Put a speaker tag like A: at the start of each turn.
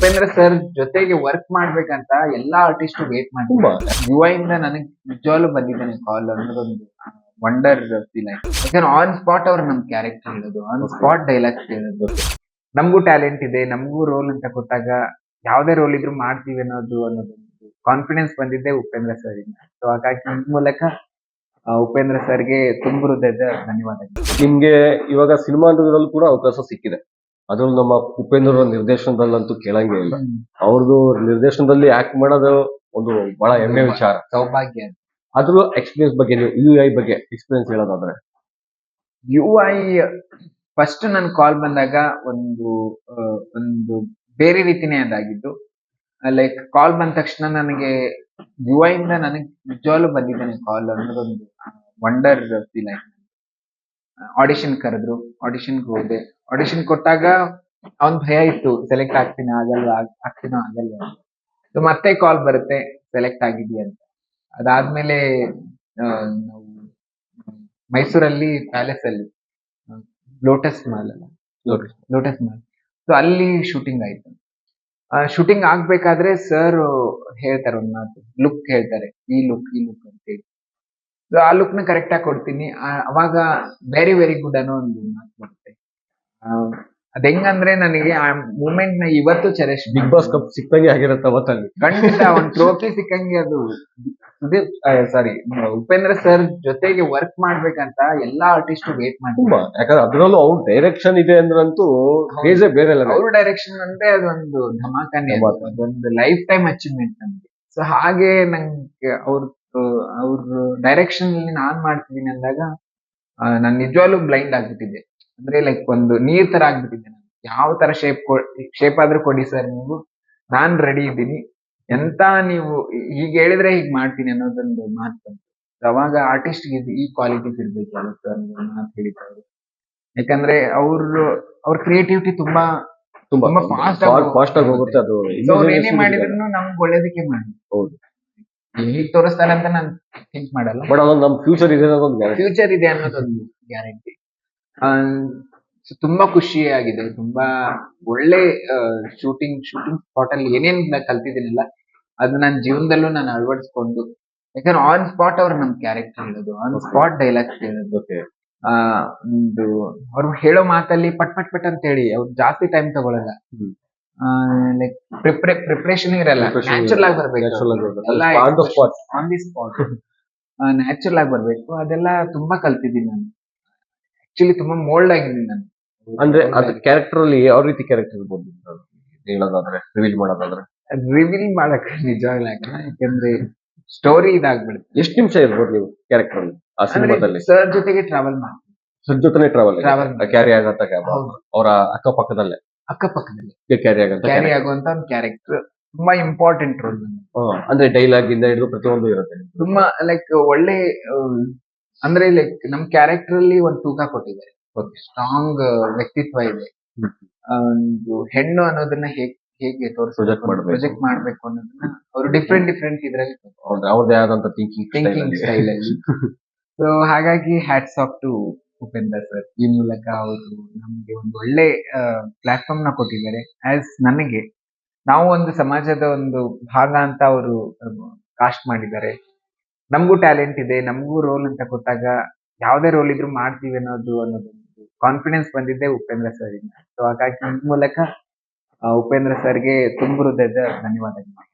A: Upendra sir ಜೊತೆಗೆ work ಮಾಡ್ಬೇಕಂತ ಎಲ್ಲಾ ಆರ್ಟಿಸ್ಟ್ ವೇಟ್ ಮಾಡ್ತಾರೆ ಯುವ ಇಂದ ನನಗೆ ನಿಜವಾಗ್ಲೂ ಬಂದಿದ್ದಾನೆ ಕಾಲ್ ಅನ್ನೋದೊಂದು ವಂಡರ್ ಫೀಲ್ ಆಯ್ತು. ಯಾಕಂದ್ರೆ ಆನ್ ಸ್ಪಾಟ್ ಅವ್ರು ನಮ್ ಕ್ಯಾರೆಕ್ಟರ್ ಹೇಳೋದು ಆನ್ ಸ್ಪಾಟ್ ಡೈಲಾಗ್ಸ್ ಹೇಳೋದು ನಮಗೂ ಟ್ಯಾಲೆಂಟ್ ಇದೆ ನಮಗೂ ರೋಲ್ ಅಂತ ಕೊಟ್ಟಾಗ ಯಾವ್ದೇ ರೋಲ್ ಇದ್ರು ಮಾಡ್ತೀವಿ ಅನ್ನೋದು ಅನ್ನೋದು ಕಾನ್ಫಿಡೆನ್ಸ್ ಬಂದಿದ್ದೆ ಉಪೇಂದ್ರ ಸರ್ ಇಂದ. ಸೊ ಹಾಗಾಗಿ ನಿಮ್ ಮೂಲಕ ಉಪೇಂದ್ರ ಸರ್ಗೆ ತುಂಬ ಹೃದಯದ ಧನ್ಯವಾದಗಳು.
B: ನಿಮ್ಗೆ ಇವಾಗ ಸಿನಿಮಾ ಕೂಡ ಅವಕಾಶ ಸಿಕ್ಕಿದೆ. ಅದ್ರಲ್ಲಿ ನಮ್ಮ ಉಪೇಂದ್ರ ಅವ್ರ ನಿರ್ದೇಶನದಲ್ಲಂತೂ ಕೇಳಂಗೆ ಇಲ್ಲ. ಅವ್ರದ್ದು ನಿರ್ದೇಶನದಲ್ಲಿ ಆಕ್ಟ್ ಮಾಡೋದು ಒಂದು ಬಹಳ ಹೆಮ್ಮೆ ವಿಚಾರ.
A: ಸೌಭಾಗ್ಯ.
B: ಅದ್ರ ಎಕ್ಸ್ಪೀರಿಯನ್ಸ್ ಬಗ್ಗೆ ನೀವು ಯು ಐ ಬಗ್ಗೆ ಎಕ್ಸ್ಪೀರಿಯನ್ಸ್ ಹೇಳೋದಾದ್ರೆ.
A: ಯು ಐ ಫಸ್ಟ್ ನನ್ ಕಾಲ್ ಬಂದಾಗ ಒಂದು ಒಂದು ಬೇರೆ ರೀತಿನೇ ಅದಾಗಿದ್ದು. ಲೈಕ್ ಕಾಲ್ ಬಂದ ತಕ್ಷಣ ನನಗೆ ಯು ಐ ಇಂದ ನನಗೆ ನಿಜವಾಗ್ಲೂ ಬಂದಿದ್ದಾನೆ ಕಾಲ್ ಅನ್ನೋದೊಂದು ವಂಡರ್ ಫೀಲ್ ಆಯ್ತು. ಆಡಿಷನ್ ಕರೆದ್ರು. ಆಡಿಷನ್ಗೆ ಹೋದೆ. ಆಡಿಷನ್ ಕೊಟ್ಟಾಗ ಅವನ್ ಭಯ ಇತ್ತು ಸೆಲೆಕ್ಟ್ ಆಗ್ತೀನ? ಆಗಲ್ವಾ? ಆಗ್ತೀನ? ಆಗಲ್ವಾ? ಸೊ ಮತ್ತೆ ಕಾಲ್ ಬರುತ್ತೆ ಸೆಲೆಕ್ಟ್ ಆಗಿದ್ಯಾ ಅಂತ. ಅದಾದ್ಮೇಲೆ ನಾವು ಮೈಸೂರಲ್ಲಿ ಪ್ಯಾಲೇಸ್ ಅಲ್ಲಿ ಲೋಟಸ್ ಮಾಲ್ ಅಲ್ಲ ಲೋಟಸ್ ಮಾಲ್ ಸೊ ಅಲ್ಲಿ ಶೂಟಿಂಗ್ ಆಯ್ತು. ಶೂಟಿಂಗ್ ಆಗ್ಬೇಕಾದ್ರೆ ಸರ್ ಹೇಳ್ತಾರೆ ಒಂದ್ ಮಾತು ಲುಕ್ ಹೇಳ್ತಾರೆ, ಈ ಲುಕ್ ಈ ಲುಕ್ ಅಂತ ಹೇಳಿ. ಸೊ ಆ ಲುಕ್ನ ಕರೆಕ್ಟ್ ಆಗಿ ಕೊಡ್ತೀನಿ. ಅವಾಗ ವೆರಿ ವೆರಿ ಗುಡ್ ಅನ್ನೋ ಒಂದು ಮಾತು ಅದ್ ಹೆಂಗಂದ್ರೆ ನನಗೆ ಆ ಮೂಮೆಂಟ್ನ ಇವತ್ತು ಚರೇಶ್
B: ಬಿಗ್ ಬಾಸ್ ಕಪ್ ಸಿಕ್ಕಂಗೆ ಆಗಿರುತ್ತೆ ಅವತ್ತಲ್ಲಿ.
A: ಖಂಡಿತ ಒಂದ್ ಟ್ರೋಫಿ ಸಿಕ್ಕಂಗೆ ಅದು ಸುದೀಪ್ ಸಾರಿ ಉಪೇಂದ್ರ ಸರ್ ಜೊತೆಗೆ ವರ್ಕ್ ಮಾಡ್ಬೇಕಂತ ಎಲ್ಲಾ ಆರ್ಟಿಸ್ಟ್ ವೇಟ್ ಮಾಡ್ತಾರೆ
B: ಯಾಕಂದ್ರೆ ಅದ್ರಲ್ಲೂ ಅವ್ರ ಡೈರೆಕ್ಷನ್ ಇದೆ ಅಂದ್ರಂತೂ ಬೇಜೆ ಬೇರೆ
A: ಅವ್ರ ಡೈರೆಕ್ಷನ್ ಅಂದ್ರೆ ಅದೊಂದು ಧಮಾಕನೆ ಅದು.
B: ಧಮಾಕ.
A: ಅದೊಂದು ಲೈಫ್ ಟೈಮ್ ಅಚೀವ್ಮೆಂಟ್ ನಮ್ಗೆ. ಸೊ ಹಾಗೆ ನಂಗೆ ಅವ್ರ ಅವ್ರ ಡೈರೆಕ್ಷನ್ ಅಲ್ಲಿ ನಾನ್ ಮಾಡ್ತಿದ್ದೀನಿ ಅಂದಾಗ ನಾನು ನಿಜವಾಗ್ಲೂ ಬ್ಲೈಂಡ್ ಆಗ್ಬಿಟ್ಟಿದ್ದೆ. ಅಂದ್ರೆ ಲೈಕ್ ಒಂದು ನೀರ್ ತರ ಆಗ್ಬಿಟ್ಟಿದ್ದೆ ನಾನು ಯಾವ ತರ ಶೇಪ್ ಶೇಪ್ ಆದ್ರೂ ಕೊಡಿ ಸರ್ ನೀವು. ನಾನ್ ರೆಡಿ ಇದ್ದೀನಿ. ಎಂತ ನೀವು ಹೀಗೆ ಹೇಳಿದ್ರೆ ಹೀಗೆ ಮಾಡ್ತೀನಿ ಅನ್ನೋದೊಂದು ಮಾತು ಬಂತು. ಅವಾಗ ಆರ್ಟಿಸ್ಟ್ ಈ ಕ್ವಾಲಿಟೀಸ್ ಇರ್ಬೇಕು ಸರ್ ಮಾತು ಹೇಳಿದ್ರು ಯಾಕಂದ್ರೆ ಅವ್ರು ಅವ್ರ ಕ್ರಿಯೇಟಿವಿಟಿ ತುಂಬಾ
B: ತುಂಬಾ
A: ಫಾಸ್ಟ್
B: ಫಾಸ್ಟ್ ಆಗಿ ಹೋಗುತ್ತೆ. ಅದು.
A: ಏನೇ ಮಾಡಿದ್ರು ನಮ್ಗೆ ಒಳ್ಳೇದಕ್ಕೆ ಮಾಡಿ
B: ಹೌದು.
A: ಹೇಗ್ ತೋರಿಸ್ತಾರೆ ಅಂತ ನಾನು ಥಿಂಕ್ ಮಾಡಲ್ಲ.
B: ಬಟ್ ಅದೊಂದು ನಮ್ ಫ್ಯೂಚರ್ ಇದೆ ಅನ್ನೋದೊಂದು
A: ಫ್ಯೂಚರ್ ಇದೆ ಅನ್ನೋದೊಂದು ಗ್ಯಾರಂಟಿ ತುಂಬಾ ಖುಷಿಯಾಗಿದೆ. ತುಂಬಾ ಒಳ್ಳೆ ಶೂಟಿಂಗ್ ಶೂಟಿಂಗ್ ಸ್ಪಾಟ್ ಅಲ್ಲಿ ಏನೇನ್ ಕಲ್ತಿದ್ದೀನಲ್ಲ ಅದು ನನ್ನ ಜೀವನದಲ್ಲೂ ನಾನು ಅಳವಡಿಸ್ಕೊಂಡು ಯಾಕಂದ್ರೆ ಆನ್ ಸ್ಪಾಟ್ ಅವ್ರ ನಮ್ ಕ್ಯಾರೆಕ್ಟರ್ ಹೇಳೋದು ಆನ್ ಸ್ಪಾಟ್ ಡೈಲಾಗ್ಸ್ ಹೇಳೋದು ಒಂದು ಅವ್ರು ಹೇಳೋ ಮಾತಲ್ಲಿ ಪಟ್ ಪಟ್ ಪಟ್ ಅಂತ ಹೇಳಿ ಅವ್ರು ಜಾಸ್ತಿ ಟೈಮ್ ತಗೊಳಲ್ಲ. ಲೈಕ್ ಪ್ರಿಪ್ರೇ ಪ್ರಿಪ್ರೇಷನ್ ಇರಲ್ಲ. ನ್ಯಾಚುರಲ್ ಆಗಿ ಬರ್ಬೇಕು. ಆನ್ ದಿ ಸ್ಪಾಟ್ ನ್ಯಾಚುರಲ್ ಆಗಿ ಬರ್ಬೇಕು. ಅದೆಲ್ಲ ತುಂಬಾ ಕಲ್ತಿದ್ದೀನಿ ನಾನು. ಆಕ್ಚುಲಿ ತುಂಬಾ ಮೋಲ್ಡ್ ಆಗಿದ್ದೀನಿ ನಾನು.
B: ಅಂದ್ರೆ ಅದು ಕ್ಯಾರೆಕ್ಟರ್ ಅಲ್ಲಿ ಯಾವ ರೀತಿ ಕ್ಯಾರೆಕ್ಟರ್ ಇರ್ಬೋದು ಹೇಳೋದಾದ್ರೆ ರಿವೀಲ್ ಮಾಡೋದಾದ್ರೆ?
A: ರಿವೀಲ್ ಮಾಡಕ್ ನಿಜವಾಗ್ಲೂ ಇಲ್ಲ ಯಾಕಂದ್ರೆ ಸ್ಟೋರಿ ಇದಾಗ್ಬಿಡುತ್ತೆ.
B: ಎಷ್ಟು ನಿಮಿಷ ಇರ್ಬೋದು ನೀವು ಕ್ಯಾರೆಕ್ಟರ್ ಅಲ್ಲಿ ಆ ಸಿನಿಮಾದಲ್ಲಿ?
A: ಸರ್ ಜೊತೆಗೆ ಟ್ರಾವೆಲ್ ಮಾಡ್ತೀನಿ
B: ಸರ್ ಜೊತೆ ಟ್ರಾವೆಲ್
A: ಟ್ರಾವೆಲ್
B: ಕ್ಯಾರಿ ಆಗತ್ತ. ಅವರ? ಅಕ್ಕಪಕ್ಕದಲ್ಲೇ?
A: ಅಕ್ಕಪಕ್ಕದಲ್ಲಿ.
B: ಕ್ಯಾರಿ ಆಗಂತ
A: ಕ್ಯಾರಿ ಆಗುವಂತ ಒಂದು ಕ್ಯಾರೆಕ್ಟರ್ ತುಂಬಾ ಇಂಪಾರ್ಟೆಂಟ್ ರೋಲ್
B: ಅಂದ್ರೆ ಡೈಲಾಗ್ ಇಂದ ಹಿಡಿದು ಪ್ರತಿಯೊಂದು ಇರುತ್ತೆ
A: ತುಂಬಾ ಲೈಕ್ ಒಳ್ಳೆ ಅಂದ್ರೆ ಲೈಕ್ ನಮ್ ಕ್ಯಾರೆಕ್ಟರ್ ಅಲ್ಲಿ ಒಂದು ತೂಕ ಕೊಟ್ಟಿದ್ದಾರೆ. ಸ್ಟ್ರಾಂಗ್ ವ್ಯಕ್ತಿತ್ವ ಇದೆ. ಒಂದು ಹೆಣ್ಣು ಅನ್ನೋದನ್ನ ಹೇಗ್ ಹೇಗೆ
B: Project
A: ತೋರಿಸ್ಬೇಕು
B: ಮಾಡ್ಬೇಕು.
A: ಪ್ರೊಜೆಕ್ಟ್ ಮಾಡ್ಬೇಕು ಅನ್ನೋದನ್ನ ಅವರು ಡಿಫ್ರೆಂಟ್ ಡಿಫ್ರೆಂಟ್ ಇದ್ರಲ್ಲಿ
B: ಅವ್ರದೇ ಅವ್ರದ್ದೇ ಆದಂತ ಥಿಂಕಿಂಗ್
A: ಥಿಂಕಿಂಗ್ ಸ್ಟೈಲ್ ಅಲ್ಲಿ. ಸೊ ಹಾಗಾಗಿ hats off to Upendra sir ಈ ಮೂಲಕ ಅವರು ನಮ್ಗೆ ಒಂದು ಒಳ್ಳೆ ಪ್ಲಾಟ್ಫಾರ್ಮ್ನ ಕೊಟ್ಟಿದ್ದಾರೆ. ಆಸ್ ನಮಗೆ ನಾವು ಒಂದು ಸಮಾಜದ ಒಂದು ಭಾಗ ಅಂತ ಅವರು ಕಾಸ್ಟ್ ಮಾಡಿದ್ದಾರೆ. ನಮಗೂ ಟ್ಯಾಲೆಂಟ್ ಇದೆ, ನಮಗೂ ರೋಲ್ ಅಂತ ಕೊಟ್ಟಾಗ ಯಾವುದೇ ರೋಲ್ ಇದ್ರು ಮಾಡ್ತೀವಿ ಅನ್ನೋದು ಅನ್ನೋದು ಕಾನ್ಫಿಡೆನ್ಸ್ ಬಂದಿದ್ದೆ ಉಪೇಂದ್ರ ಸರ್ ಇಂದ ಸೊ ಹಾಗಾಗಿ ಈ ಮೂಲಕ ಉಪೇಂದ್ರ ಸರ್ಗೆ ತುಂಬ ಹೃದಯದ ಧನ್ಯವಾದಗಳು.